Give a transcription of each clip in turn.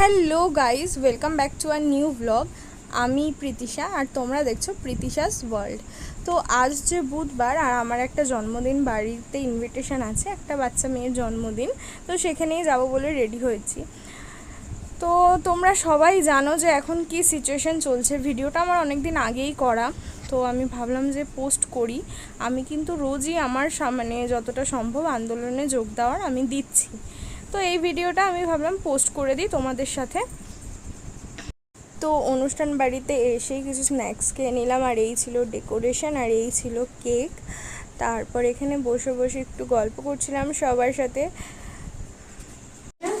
Hello guys welcome back to our new vlog. আমি প্রীতিশা আর তোমরা দেখছ প্রীতিশাস ওয়ার্ল্ড। তো আজ যে বুধবার আর আমার একটা জন্মদিন, বাড়িতে ইনভিটেশন আছে, একটা বাচ্চা মেয়ের জন্মদিন, তো সেখানেই যাব বলে রেডি হয়েছি। তো তোমরা সবাই জানো যে এখন কি সিচুয়েশন চলছে। ভিডিওটা আমার অনেক দিন আগেই করা, তো আমি ভাবলাম যে পোস্ট করি। আমি কিন্তু রোজই আমার সামনে যতটা সম্ভব আন্দোলনে যোগ দেওয়ার আমি দিচ্ছি। তো এই ভিডিওটা আমি ভাবলাম পোস্ট করে দিই তোমাদের সাথে। তো অনুষ্ঠান বাড়িতে এসেই কিছু স্ন্যাক্স খেয়ে নিলাম আর এই ছিল ডেকোরেশন আর এই ছিল কেক তারপর এখানে বসে বসে একটু গল্প করছিলাম সবার সাথে। হ্যাঁ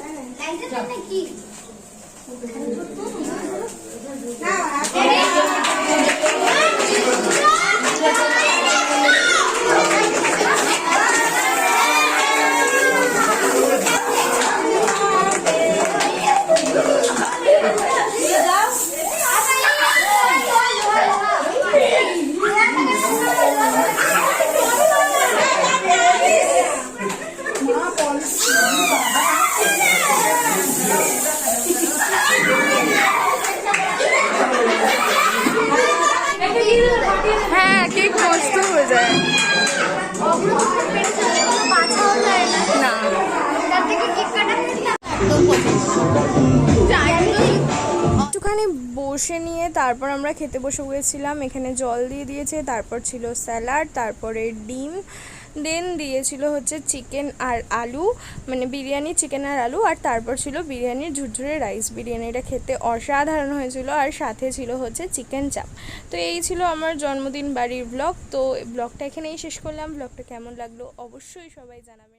একটুখানি বসে নিয়ে তারপর আমরা খেতে বসে গিয়েছিলাম। এখানে জল দিয়ে দিয়েছে, তারপর ছিল স্যালাড, তারপরে ডিম, দেন দিয়েছিল হচ্ছে চিকেন আর আলু মানে বিরিয়ানি, চিকেন আর আলু, আর তারপর ছিল বিরিয়ানির ঝুরঝুরে রাইস। বিরিয়ানিটা খেতে অসাধারণ হয়েছিল আর সাথে ছিল হচ্ছে চিকেন চাপ। তো এই ছিল আমার জন্মদিন বাড়ির ব্লগ। তো ব্লগটা এখানেই শেষ করলাম। ব্লগটা কেমন লাগল অবশ্যই সবাই জানাবেন।